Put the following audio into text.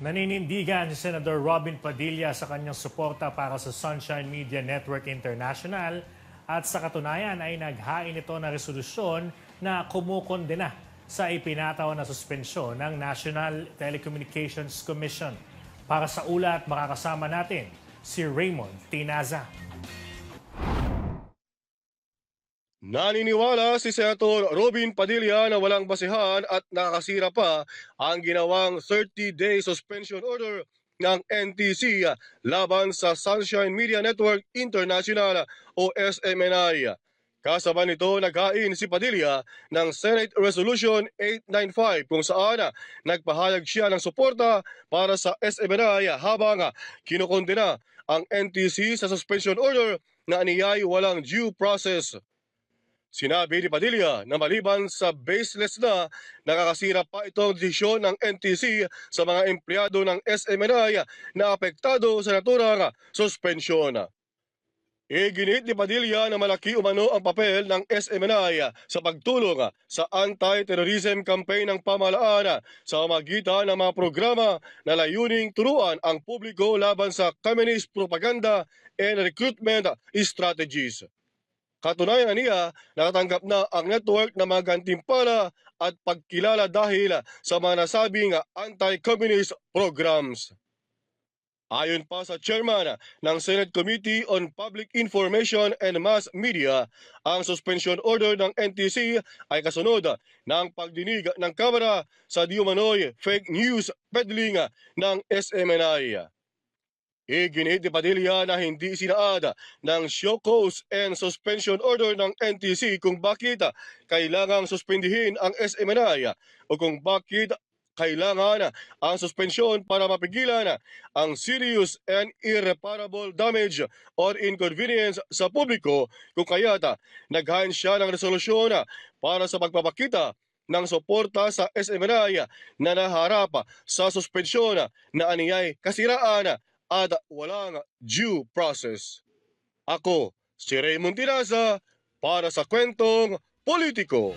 Naninindigan si Senator Robin Padilla sa kanyang suporta para sa Sunshine Media Network International at sa katunayan ay naghain ito na resolusyon na kumukondena sa ipinataw na suspensyon ng National Telecommunications Commission. Para sa ulat, makakasama natin si Raymond Tinaza. Naniniwala si Senator Robin Padilla na walang basihan at nakakasira pa ang ginawang 30-day suspension order ng NTC laban sa Sunshine Media Network International o SMNI. Kasama nito naghain si Padilla ng Senate Resolution 895 kung saan nagpahayag siya ng suporta para sa SMNI habang kinukondena ang NTC sa suspension order na aniyay walang due process. Sinabi ni Padilla na maliban sa baseless na nakakasira pa itong desisyon ng NTC sa mga empleyado ng SMNI na apektado sa naturang suspensyon. Iginit ni Padilla na malaki umano ang papel ng SMNI sa pagtulong sa anti-terrorism campaign ng pamahalaan sa magitan ng mga programa na layuning turuan ang publiko laban sa communist propaganda and recruitment strategies. Katunayan niya, nakatanggap na ang network na mga gantimpala at pagkilala dahil sa mga nasabing anti-communist programs. Ayon pa sa chairman ng Senate Committee on Public Information and Mass Media, ang suspension order ng NTC ay kasunod ng pagdinig ng Kamara sa diumanoy fake news peddling ng SMNI. Iginit ni Padilla na hindi sinaad ng show cause and suspension order ng NTC kung bakit kailangang suspendihin ang SMNI o kung bakit kailangan ang suspensyon para mapigilan ang serious and irreparable damage or inconvenience sa publiko. Kung kaya't naghain siya ng resolusyon para sa pagpapakita ng suporta sa SMNI na naharap sa suspensyon na aniyay kasiraan at walang due process. Ako, si Raymond Tinaza, para sa kwentong politiko.